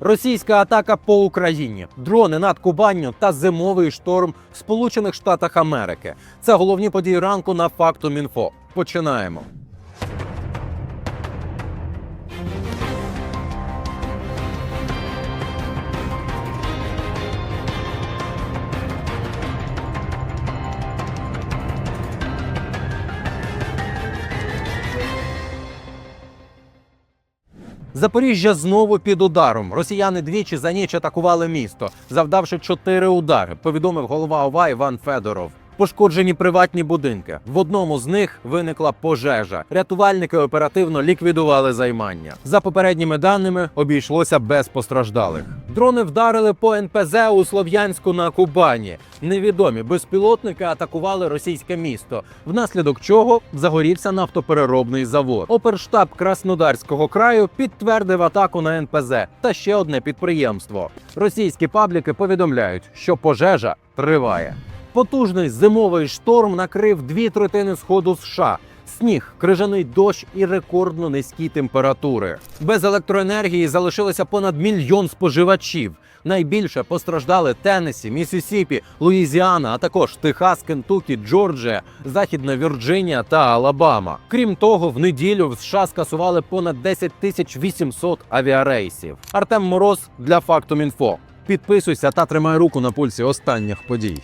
Російська атака по Україні, дрони над Кубанню та зимовий шторм в Сполучених Штатах Америки. Це головні події ранку на факту Інфо. Починаємо. Запоріжжя знову під ударом. Росіяни двічі за ніч атакували місто, завдавши чотири удари. Повідомив голова ОВА Іван Федоров. Пошкоджені приватні будинки. В одному з них виникла пожежа. Рятувальники оперативно ліквідували займання. За попередніми даними обійшлося без постраждалих. Дрони вдарили по НПЗ у Слов'янську на Кубані. Невідомі безпілотники атакували російське місто, внаслідок чого загорівся нафтопереробний завод. Оперштаб Краснодарського краю підтвердив атаку на НПЗ та ще одне підприємство. Російські пабліки повідомляють, що пожежа триває. Потужний зимовий шторм накрив дві третини сходу США. Сніг, крижаний дощ і рекордно низькі температури. Без електроенергії залишилося понад мільйон споживачів. Найбільше постраждали Теннесі, Міссісіпі, Луїзіана, а також Техас, Кентукі, Джорджія, Західна Вірджинія та Алабама. Крім того, в неділю в США скасували понад 10 тисяч 800 авіарейсів. Артем Мороз для Фактум Інфо. Підписуйся та тримай руку на пульсі останніх подій.